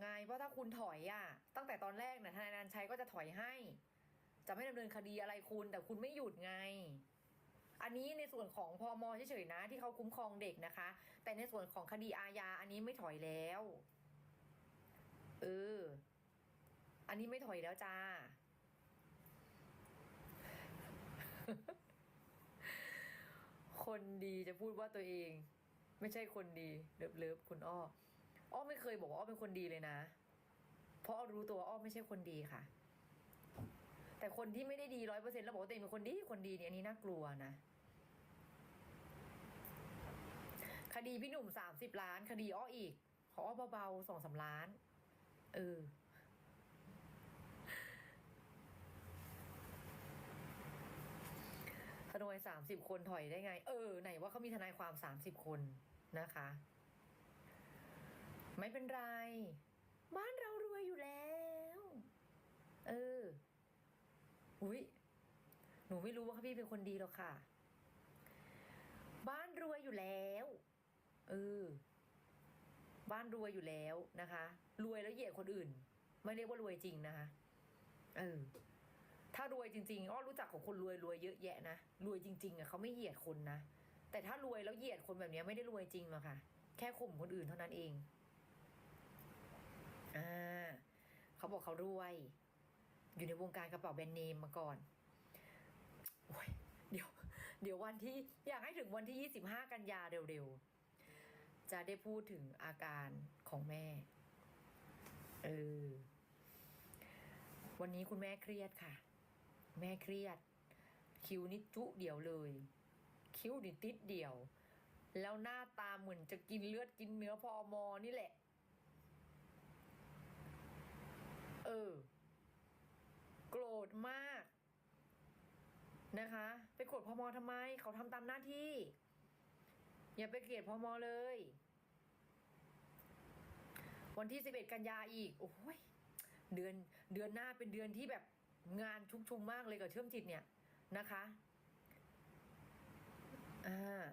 ไงว่าถ้าคุณถอยอะ ตั้งแต่ตอนแรกเนี่ยทนายนันชัยก็จะถอยให้ จะไม่ดำเนินคดีอะไรคุณ แต่คุณไม่หยุดไง อันนี้ในส่วนของพอมเฉยๆนะ ที่เขาคุ้มครองเด็กนะคะ แต่ในส่วนของคดีอาญาอันนี้ไม่ถอยแล้วเอออันนี้ไม่ถอยแล้วจ้าคนดีจะพูดว่าตัวเอง ไม่ใช่คนดีเลิฟเลิฟคุณอ้อ อ้อไม่เคยบอกว่าอ้อเป็นคนดีเลยนะ เพราะอ้อรู้ตัวอ้อไม่ใช่คนดีค่ะ แต่คนที่ไม่ได้ดีร้อยเปอร์เซ็นต์แล้วบอกว่าตัวเองเป็นคนดีคนดีเนี่ยอันนี้น่ากลัวนะคดีพี่หนุ่มสามสิบล้าน คดีอ้ออีก ขออ้อเบาๆสองสามล้าน เออทนายสามสิบคนถอยได้ไง เออ ไหนว่าเขามีทนายความสามสิบคนนะคะ ไม่เป็นไร บ้านเรารวยอยู่แล้ว เออ อุ้ยหนูไม่รู้ว่าพี่เป็นคนดีหรอกค่ะ บ้านรวยอยู่แล้ว เออ บ้านรวยอยู่แล้วนะคะ รวยแล้วเหยียดคนอื่น ไม่เรียกว่ารวยจริงนะคะ เออ ถ้ารวยจริงๆอ้อรู้จักของคนรวยรวยเยอะแยะนะ รวยจริง ๆอะเขาไม่เหยียดคนนะ แต่ถ้ารวยแล้วเหยียดคนแบบนี้ไม่ได้รวยจริงหรอกค่ะ แค่ข่มคนอื่นเท่านั้นเอง อ่าเขาบอกเขารวย อยู่ในวงการกระเป๋าแบรนด์เนมมาก่อนโอ้ยเดี๋ยว เดี๋ยววันที่อยากให้ถึงวันที่ยี่สิบห้ากันยาเร็วๆ จะได้พูดถึงอาการของแม่ เออ วันนี้คุณแม่เครียดค่ะ แม่เครียด คิ้วนี่จุเดียวเลย คิ้วนี่ติดเดียว แล้วหน้าตาเหมือนจะกินเลือดกินเนื้อพอมอนี่แหละ เออ โกรธมาก นะคะ ไปโกรธพอมอทำไม เขาทำตามหน้าที่ อย่าไปเกลียดพอมอเลย วันที่สิบเอ็ดกันยาอีก โอ้ยเดือนเดือนหน้าเป็นเดือนที่แบบงานชุกชุมมากเลยกับเชื่อมจิตเนี่ยนะคะอ่า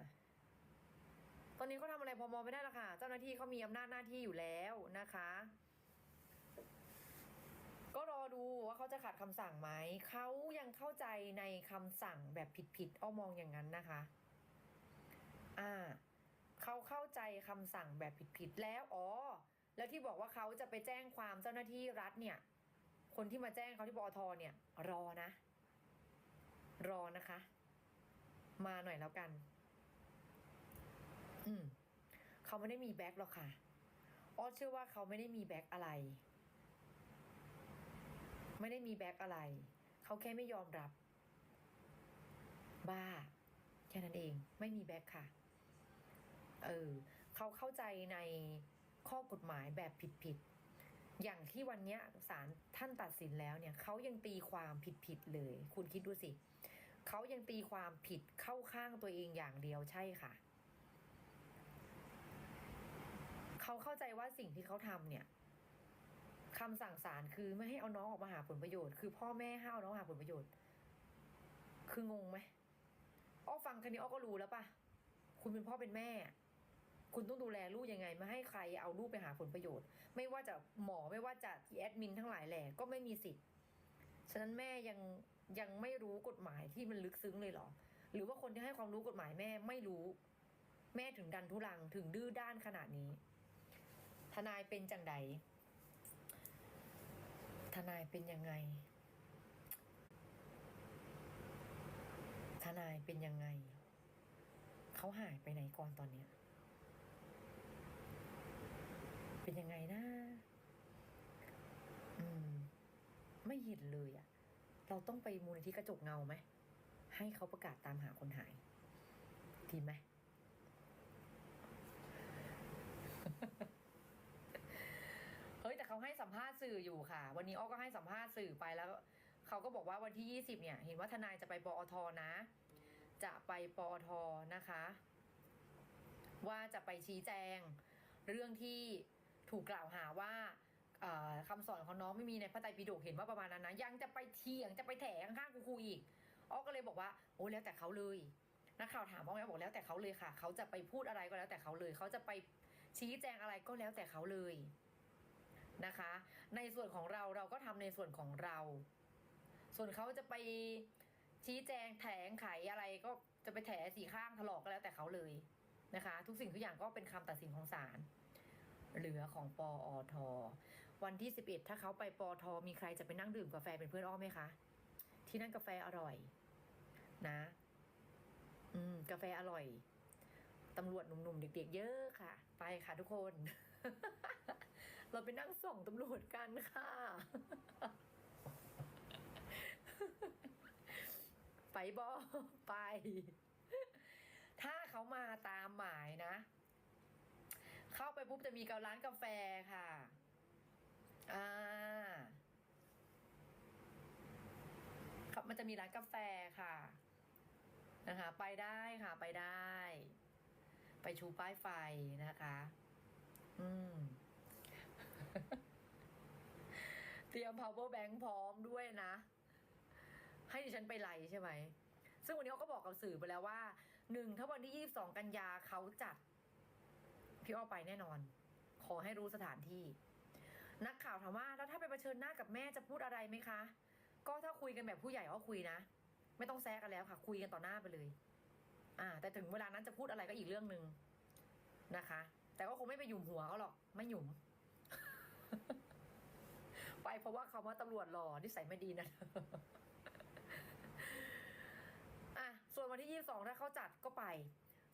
ตอนนี้เขาทำอะไรพอมอไม่ได้ละค่ะ เจ้าหน้าที่เขามีอำนาจหน้าที่อยู่แล้วนะคะ ก็รอดูว่า เขาจะขัดคำสั่งไหม เขายังเข้าใจในคำสั่งแบบผิดๆ เอ้อมองอย่างนั้นนะคะ อ่า เขาเข้าใจคำสั่งแบบผิดๆ แล้ว อ๋อ แล้วที่บอกว่าเขาจะไปแจ้งความเจ้าหน้าที่รัฐเนี่ย คนที่มาแจ้งเขาที่ปอทเนี่ย รอนะ รอนะคะ มาหน่อยแล้วกัน อืม เขาไม่ได้มีแบ็คหรอกค่ะ อ้อเชื่อว่าเขาไม่ได้มีแบ็คอะไร ไม่ได้มีแบ็คอะไร เขาแค่ไม่ยอมรับ บ้า แค่นั้นเอง ไม่มีแบ็คค่ะ เออ เขาเข้าใจในข้อกฎหมายแบบผิดๆ อย่างที่วันเนี้ยศาลท่านตัดสินแล้วเนี่ย เขายังตีความผิดๆเลย คุณคิดดูสิ เขายังตีความผิดเข้าข้างตัวเองอย่างเดียวใช่ค่ะ เขาเข้าใจว่าสิ่งที่เขาทำเนี่ย คำสั่งศาลคือไม่ให้เอาน้องออกมาหาผลประโยชน์ คือพ่อแม่ห้าวน้องหาผลประโยชน์ คืองงไหมอ้อฟังแค่นี้อ้อก็รู้แล้วปะคุณเป็นพ่อเป็นแม่ คุณต้องดูแลลูกยังไง ไม่ให้ใครเอาลูกไปหาผลประโยชน์ ไม่ว่าจะหมอไม่ว่าจะที่แอดมินทั้งหลายแหล่ก็ไม่มีสิทธิ์ฉะนั้นแม่ยังยังไม่รู้กฎหมายที่มันลึกซึ้งเลยเหรอ หรือว่าคนที่ให้ความรู้กฎหมายแม่ไม่รู้ แม่ถึงดันทุรังถึงดื้อด้านขนาดนี้ ทนายเป็นจังใด นายเป็นยังไง ทนายเป็นยังไง เขาหายไปไหนก่อนตอนเนี้ย เป็นยังไงนะอืม ไม่เห็นเลยอะเราต้องไปมูลนิธิกระจกเงาไหม ให้เขาประกาศตามหาคนหาย ดีไหม เฮ้ยแต่เขาให้ ษณ์สื่ออยู่ค่ะ วันนี้อ้อก็ให้สัมภาษณ์สื่อไปแล้วเขาก็บอกว่าวันที่ยี่สิบเนี่ย เห็นว่าทนายจะไปปอทนะ จะไปปอทนะคะ ว่าจะไปชี้แจง เรื่องที่ถูกกล่าวหาว่าเอ่อคำสอนของน้องไม่มีในพระไตรปิฎกเห็นว่าประมาณนั้นนะยังจะไปเถียงจะไปแถข้างๆครูอีกอ้อก็เลยบอกว่าโอ้แล้วแต่เขาเลยนักข่าวถามอ้อไงบอกแล้วแต่เขาเลยค่ะ เขาจะไปพูดอะไรก็แล้วแต่เขาเลย เขาจะไปชี้แจงอะไรก็แล้วแต่เขาเลย นะคะ ในส่วนของเราเราก็ทำในส่วนของเรา ส่วนเขาจะไปชี้แจงแถงไขอะไรก็จะไปแถสีข้างถลอกก็แล้วแต่เขาเลยนะคะ ทุกสิ่งทุกอย่างก็เป็นคำตัดสินของศาลเหลือของปออทวันที่11ถ้าเขาไปปอทมีใครจะไปนั่งดื่มกาแฟเป็นเพื่อนอ้อมไหมคะ ที่นั่นกาแฟอร่อย นะ อืม กาแฟอร่อยตำรวจหนุ่มๆเด็กๆเยอะค่ะ ไปค่ะทุกคน เราไปนั่งส่องตำรวจกันค่ะ ไปบอไป ถ้าเขามาตามหมายนะ เข้าไปปุ๊บจะมีเการ้านกาแฟค่ะ อ่าครับมันจะมีร้านกาแฟค่ะนะคะไปได้ค่ะไปได้ ไปชูป้ายไฟนะคะ อืม เตรียม power bank พร้อมด้วยนะ ให้ดิฉันไปไลใช่ไหม ซึ่งวันนี้เขาก็บอกกับสื่อไปแล้วว่าหนึ่งถ้าวันที่ยี่สิบสองกันยาเขาจัด พี่อ้อไปแน่นอน ขอให้รู้สถานที่ นักข่าวถามว่าแล้วถ้าไปเผชิญหน้ากับแม่จะพูดอะไรไหมคะ ก็ถ้าคุยกันแบบผู้ใหญ่ก็คุยนะ ไม่ต้องแซะกันแล้วค่ะ คุยกันต่อหน้าไปเลย อ่า แต่ถึงเวลานั้นจะพูดอะไรก็อีกเรื่องหนึ่งนะคะ แต่ก็คงไม่ไปหยุมหัวเขาหรอก ไม่หยุม ราะว่าเขาว่าตำรวจหล่อนิสัยไม่ดีนะอะส่วนวันที่ยี่สองถ้าเขาจัดก็ไป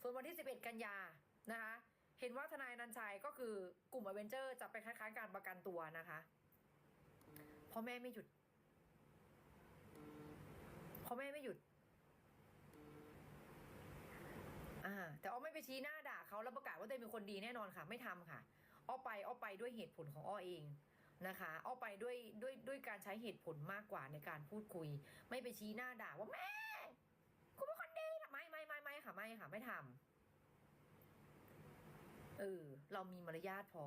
ส่วนวันที่สิบเอ็ดกันยานะคะ เห็นว่าทนายนันชัยก็คือกลุ่มอเวนเจอร์จะไปคัดค้านการประกันตัวนะคะเพราะแม่ไม่หยุดเพราะแม่ไม่หยุด อ่า แต่อ้อไม่ไปชี้หน้าด่าเขาแล้วประกาศว่าตัวเองเป็นคนดีแน่นอนค่ะ ไม่ทำค่ะอ้อไปอ้อไปด้วยเหตุผลของอ้อเอง นะคะอ้อไปด้วยด้วยด้วยการใช้เหตุผลมากกว่าในการพูดคุย ไม่ไปชี้หน้าด่าว่าแม่คุณเป็นคนดีนะไม่ไม่ไม่ไม่ค่ะไม่ค่ะไม่ทำเออเรามีมารยาทพอ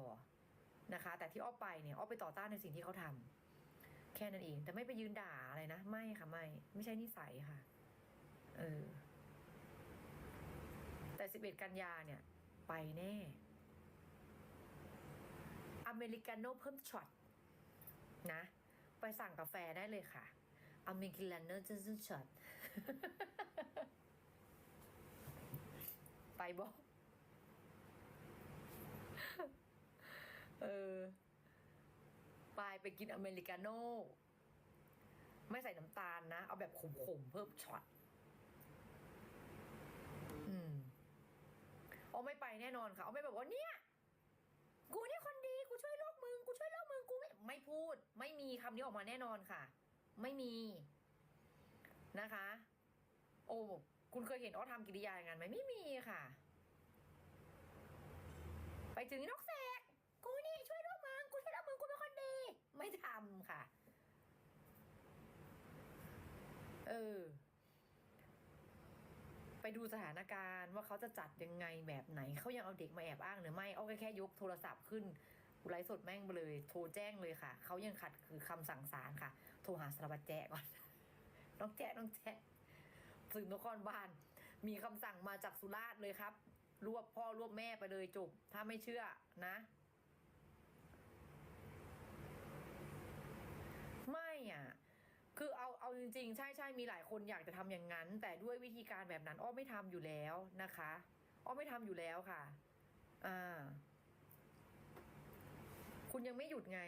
นะคะ แต่ที่อ้อไปเนี่ยอ้อไปต่อต้านในสิ่งที่เขาทำแค่นั้นเอง แต่ไม่ไปยืนด่าอะไรนะ ไม่ค่ะไม่ ไม่ใช่นิสัยค่ะ เออ แต่สิบเอ็ดกันยาเนี่ย ไปแน่อเมริกาโน่เพิ่มช็อต นะ ไปสั่งกาแฟได้เลยค่ะอเมริกาโน่เพิ่มช็อตไปบอกเออไปไปกินอเมริกาโน่ ไม่ใส่น้ำตาลนะ เอาแบบขมๆ เพิ่มช็อต อืมเอาไม่ไปแน่นอนค่ะ เอาไม่แบบว่าเนี่ย กูนี่คนดี กูช่วยโล ไม่พูดไม่มีคำนี้ออกมาแน่นอนค่ะ ไม่มีนะคะ โอ้คุณเคยเห็นอ้อทำกิริยาอย่างนั้นไหมไม่มีค่ะ ไปถึงนกแสกกูนี่ช่วยโลกมึงกูช่วยโลกมึงกูเป็นคนดี ไม่ทำค่ะ เออ ไปดูสถานการณ์ว่าเขาจะจัดยังไงแบบไหนเขายังเอาเด็กมาแอบอ้างหรือไม่เอาแค่แค่ยกโทรศัพท์ขึ้น ไลฟ์สดแม่งไปเลย โทรแจ้งเลยค่ะ เขายังขัดคือคำสั่งศาลค่ะ โทรหาสารวัตรแจ้ก่อน น้องแจ้น้องแจ้ถึงนครบาลมีคำสั่งมาจากสุราษฎร์เลยครับ รวบพ่อรวบแม่ไปเลยจบ ถ้าไม่เชื่อนะ ไม่อะคือเอาเอาจริงๆ ใช่ใช่มีหลายคนอยากจะทำอย่างนั้น แต่ด้วยวิธีการแบบนั้น อ้อไม่ทำอยู่แล้วนะคะ อ้อไม่ทำอยู่แล้วค่ะ อ่า คุณยังไม่หยุดไง